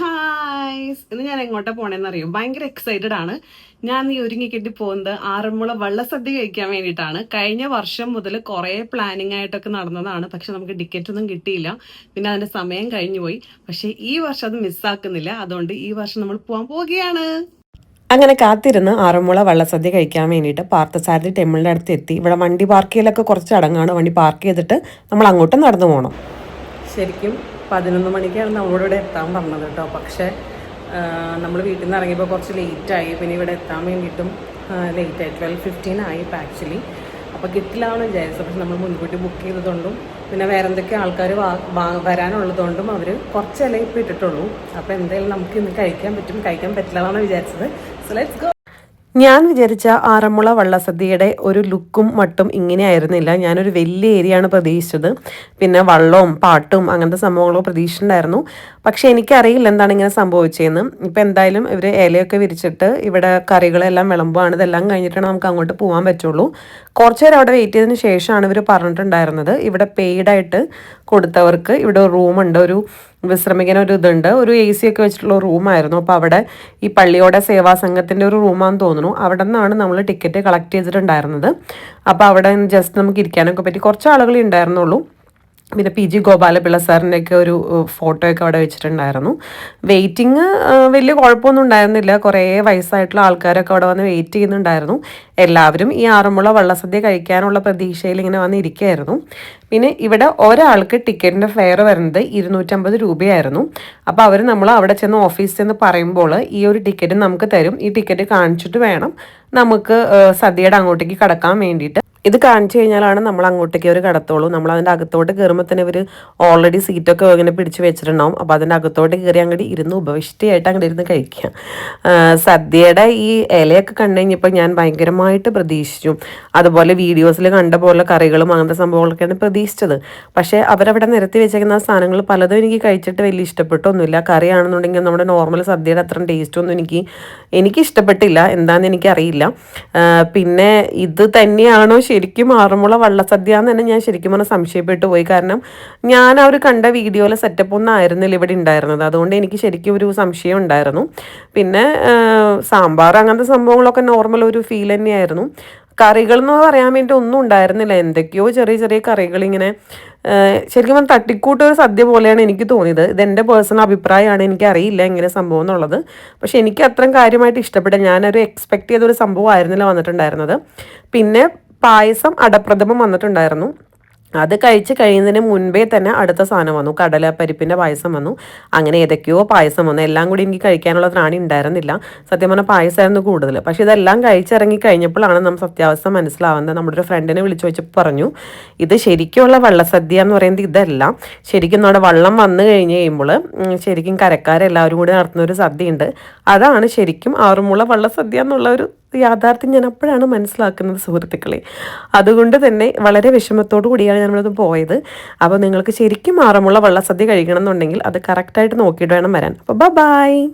Guys ഇന്ന് ഞാൻ എങ്ങോട്ടാ അറിയും ഭയങ്കര എക്സൈറ്റഡ് ആണ്. ഞാൻ ഈ ഒരുങ്ങി കെട്ടി പോകുന്നത് ആറന്മുള വള്ളസദ്യ കഴിക്കാൻ വേണ്ടിയിട്ടാണ്. കഴിഞ്ഞ വർഷം മുതൽ കുറേ പ്ലാനിങ് ആയിട്ടൊക്കെ നടന്നതാണ്. പക്ഷെ നമുക്ക് ടിക്കറ്റ് ഒന്നും കിട്ടിയില്ല. പിന്നെ അതിന്റെ സമയം കഴിഞ്ഞു പോയി. പക്ഷെ ഈ വർഷം അത് മിസ്സാക്കുന്നില്ല അതുകൊണ്ട് ഈ വർഷം നമ്മൾ പോകാൻ പോവുകയാണ്. അങ്ങനെ കാത്തിരുന്ന് ആറന്മുള വള്ളസദ്യ കഴിക്കാൻ വേണ്ടിയിട്ട് പാർത്ഥസാരഥി ടെമ്പിളിന്റെ അടുത്ത് എത്തി. ഇവിടെ വണ്ടി പാർക്ക് ചെയ്യലൊക്കെ കുറച്ച് അടങ്ങാണ് വണ്ടി പാർക്ക് ചെയ്തിട്ട് നമ്മൾ അങ്ങോട്ട് നടന്നു പോകണം ശരിക്കും പതിനൊന്ന് മണിക്കാണ് നമ്മളോട് എത്താൻ പറഞ്ഞത് കേട്ടോ. പക്ഷേ നമ്മൾ വീട്ടിൽ നിന്ന് ഇറങ്ങിയപ്പോൾ കുറച്ച് ലേറ്റായി പിന്നെ ഇവിടെ എത്താൻ വേണ്ടിയിട്ടും ലേറ്റായി ട്വൽവ് ഫിഫ്റ്റീൻ ആയി ഇപ്പം ആക്ച്വലി അപ്പോൾ കിട്ടില്ലാന്ന് വിചാരിച്ചു. പക്ഷെ നമ്മൾ മുൻകൂട്ടി ബുക്ക് ചെയ്തതുകൊണ്ടും പിന്നെ വേറെ എന്തൊക്കെ ആൾക്കാർ വരാനുള്ളതുകൊണ്ടും അവർ കുറച്ചല്ലേ ഇപ്പോൾ ഇട്ടിട്ടുള്ളൂ. അപ്പോൾ എന്തായാലും നമുക്ക് ഇന്ന് കഴിക്കാൻ പറ്റും. കഴിക്കാൻ പറ്റില്ല എന്നാണ് വിചാരിച്ചത്. സോ ലെറ്റ്സ് ഗോ ഞാൻ വിചാരിച്ച ആറന്മുള വള്ളസദ്യയുടെ ഒരു ലുക്കും മട്ടും ഇങ്ങനെ ആയിരുന്നില്ല. ഞാനൊരു വലിയ ഏരിയ ആണ് പ്രതീക്ഷിച്ചത്. പിന്നെ വള്ളവും പാട്ടും അങ്ങനത്തെ സംഭവങ്ങളോ പ്രതീക്ഷിച്ചിട്ടുണ്ടായിരുന്നു. പക്ഷെ എനിക്കറിയില്ല എന്താണ് ഇങ്ങനെ സംഭവിച്ചതെന്ന് ഇപ്പം എന്തായാലും ഇവർ ഇലയൊക്കെ വിരിച്ചിട്ട് ഇവിടെ കറികളെല്ലാം വിളമ്പുകയാണ് ഇതെല്ലാം കഴിഞ്ഞിട്ടാണ് നമുക്ക് അങ്ങോട്ട് പോകാൻ പറ്റുള്ളൂ. കുറച്ച് നേരം അവിടെ വെയിറ്റ് ചെയ്തതിന് ശേഷമാണ് ഇവർ പറഞ്ഞിട്ടുണ്ടായിരുന്നത്. ഇവിടെ പെയ്ഡായിട്ട് കൊടുത്തവർക്ക് ഇവിടെ റൂമുണ്ട് ഒരു വിശ്രമിക്കാൻ ഒരു ഇതുണ്ട് ഒരു എ സി ഒക്കെ വെച്ചിട്ടുള്ള റൂമായിരുന്നു. അപ്പോൾ അവിടെ ഈ പള്ളിയോടെ സേവാ സംഘത്തിന്റെ ഒരു റൂമാണെന്ന് തോന്നുന്നു. അവിടെ നിന്നാണ് നമ്മൾ ടിക്കറ്റ് കളക്ട് ചെയ്തിട്ടുണ്ടായിരുന്നത്. അപ്പോൾ അവിടെ ജസ്റ്റ് നമുക്ക് ഇരിക്കാനൊക്കെ പറ്റി. കുറച്ച് ആളുകളെ ഉണ്ടായിരുന്നുള്ളൂ. പിന്നെ പി ജി ഗോപാലപിള്ള സാറിന്റെയൊക്കെ ഒരു ഫോട്ടോയൊക്കെ അവിടെ വെച്ചിട്ടുണ്ടായിരുന്നു. വെയിറ്റിംഗ് വലിയ കുഴപ്പമൊന്നും ഉണ്ടായിരുന്നില്ല. കുറേ വയസ്സായിട്ടുള്ള ആൾക്കാരൊക്കെ അവിടെ വന്ന് വെയിറ്റ് ചെയ്യുന്നുണ്ടായിരുന്നു. എല്ലാവരും ഈ ആറന്മുള വള്ളസദ്യ കഴിക്കാനുള്ള പ്രതീക്ഷയിൽ ഇങ്ങനെ വന്ന് ഇരിക്കുകയായിരുന്നു. പിന്നെ ഇവിടെ ഒരാൾക്ക് ടിക്കറ്റിന്റെ ഫെയർ വരുന്നത് ഇരുന്നൂറ്റമ്പത് രൂപയായിരുന്നു. അപ്പോൾ അവർ നമ്മൾ അവിടെ ചെന്ന് ഓഫീസിൽ നിന്ന് പറയുമ്പോൾ ഈ ഒരു ടിക്കറ്റ് നമുക്ക് തരും. ഈ ടിക്കറ്റ് കാണിച്ചിട്ട് വേണം നമുക്ക് സദ്യയുടെ അങ്ങോട്ടേക്ക് കടക്കാൻ വേണ്ടിയിട്ട്. ഇത് കാണിച്ചു കഴിഞ്ഞാലാണ് നമ്മൾ അങ്ങോട്ടേക്ക് അവർ കടത്തോളൂ. നമ്മൾ അതിന്റെ അകത്തോട്ട് കയറുമ്പോൾ തന്നെ ഇവർ ഓൾറെഡി സീറ്റൊക്കെ ഇങ്ങനെ പിടിച്ച് വെച്ചിട്ടുണ്ടാവും. അപ്പോൾ അതിന്റെ അകത്തോട്ട് കയറി അങ്ങോട്ട് ഇരുന്ന് ഉപവിഷ്ടിയായിട്ട് അങ്ങോട്ട് ഇരുന്ന് കഴിക്കുക. സദ്യയുടെ ഈ ഇലയൊക്കെ കണ്ടു കഴിഞ്ഞപ്പോൾ ഞാൻ ഭയങ്കരമായിട്ട് പ്രതീക്ഷിച്ചു. അതുപോലെ വീഡിയോസിൽ കണ്ട പോലെ കറികളും അങ്ങനത്തെ സംഭവങ്ങളൊക്കെയാണ് പ്രതീക്ഷിച്ചത്. പക്ഷേ അവരവിടെ നിരത്തി വെച്ചേക്കുന്ന സാധനങ്ങൾ പലതും എനിക്ക് കഴിച്ചിട്ട് വലിയ ഇഷ്ടപ്പെട്ടൊന്നുമില്ല. കറിയാണെന്നുണ്ടെങ്കിൽ നമ്മുടെ നോർമൽ സദ്യയുടെ അത്ര ടേസ്റ്റൊന്നും എനിക്ക് എനിക്ക് ഇഷ്ടപ്പെട്ടില്ല. എന്താണെന്ന് എനിക്കറിയില്ല. പിന്നെ ഇത് തന്നെയാണോ ശരിക്കും ആറന്മുള വള്ളസദ്യ എന്ന് തന്നെ ഞാൻ ശരിക്കും പറഞ്ഞാൽ സംശയപ്പെട്ടു പോയി. കാരണം ഞാൻ അവർ കണ്ട വീഡിയോയിലെ സെറ്റപ്പ് ഒന്നും ആയിരുന്നില്ല ഇവിടെ ഉണ്ടായിരുന്നത് അതുകൊണ്ട് എനിക്ക് ശരിക്കും ഒരു സംശയം ഉണ്ടായിരുന്നു. പിന്നെ സാമ്പാർ അങ്ങനത്തെ സംഭവങ്ങളൊക്കെ നോർമൽ ഒരു ഫീൽ തന്നെയായിരുന്നു. കറികൾ എന്ന് പറയാൻ വേണ്ടി ഒന്നും ഉണ്ടായിരുന്നില്ല. എന്തൊക്കെയോ ചെറിയ ചെറിയ കറികൾ ഇങ്ങനെ ശരിക്കും പറഞ്ഞാൽ തട്ടിക്കൂട്ട് ഒരു സദ്യ പോലെയാണ് എനിക്ക് തോന്നിയത്. ഇത് എന്റെ പേഴ്സണൽ അഭിപ്രായമാണ്. എനിക്ക് അറിയില്ല എങ്ങനെ സംഭവം എന്നുള്ളത്. പക്ഷെ എനിക്ക് അത്രയും കാര്യമായിട്ട് ഇഷ്ടപ്പെട്ട ഞാനൊരു എക്സ്പെക്ട് ചെയ്തൊരു സംഭവം ആയിരുന്നില്ല വന്നിട്ടുണ്ടായിരുന്നത്. പിന്നെ പായസം അടപ്രഥമം വന്നിട്ടുണ്ടായിരുന്നു. അത് കഴിച്ച് കഴിയുന്നതിന് മുൻപേ തന്നെ അടുത്ത സാധനം വന്നു. കടല പരിപ്പിന്റെ പായസം വന്നു. അങ്ങനെ ഏതൊക്കെയോ പായസം വന്നു. എല്ലാം കൂടി എനിക്ക് കഴിക്കാനുള്ള ത്രാണി ഉണ്ടായിരുന്നില്ല. സത്യം പറഞ്ഞാൽ പായസമായിരുന്നു കൂടുതൽ. പക്ഷേ ഇതെല്ലാം കഴിച്ചിറങ്ങി കഴിഞ്ഞപ്പോഴാണ് നമ്മൾ സത്യാവസ്ഥ മനസ്സിലാവുന്നത്. നമ്മുടെ ഒരു ഫ്രണ്ടിനെ വിളിച്ചു വെച്ചപ്പോൾ പറഞ്ഞു ഇത് ശരിക്കുമുള്ള വള്ളസദ്യ എന്ന് പറയുന്നത് ഇതല്ല. ശരിക്കും നമ്മുടെ വള്ളം വന്നു കഴിഞ്ഞ് കഴിയുമ്പോൾ ശരിക്കും കരക്കാരെല്ലാവരും കൂടി നടത്തുന്ന ഒരു സദ്യയുണ്ട്. അതാണ് ശരിക്കും ആറുമുള വള്ളസദ്യ എന്നുള്ള ഒരു യാഥാർത്ഥ്യം ഞാൻ അപ്പോഴാണ് മനസ്സിലാക്കുന്നത് സുഹൃത്തുക്കളെ. അതുകൊണ്ട് തന്നെ വളരെ വിഷമത്തോടു കൂടിയാണ് ഞാനിവിടെ പോയത്. അപ്പോൾ നിങ്ങൾക്ക് ശരിക്കും ആറമുള്ള വള്ളസദ്യ കഴിക്കണം എന്നുണ്ടെങ്കിൽ അത് കറക്റ്റായിട്ട് നോക്കിയിട്ട് വേണം വരാൻ. അപ്പോൾ ബൈ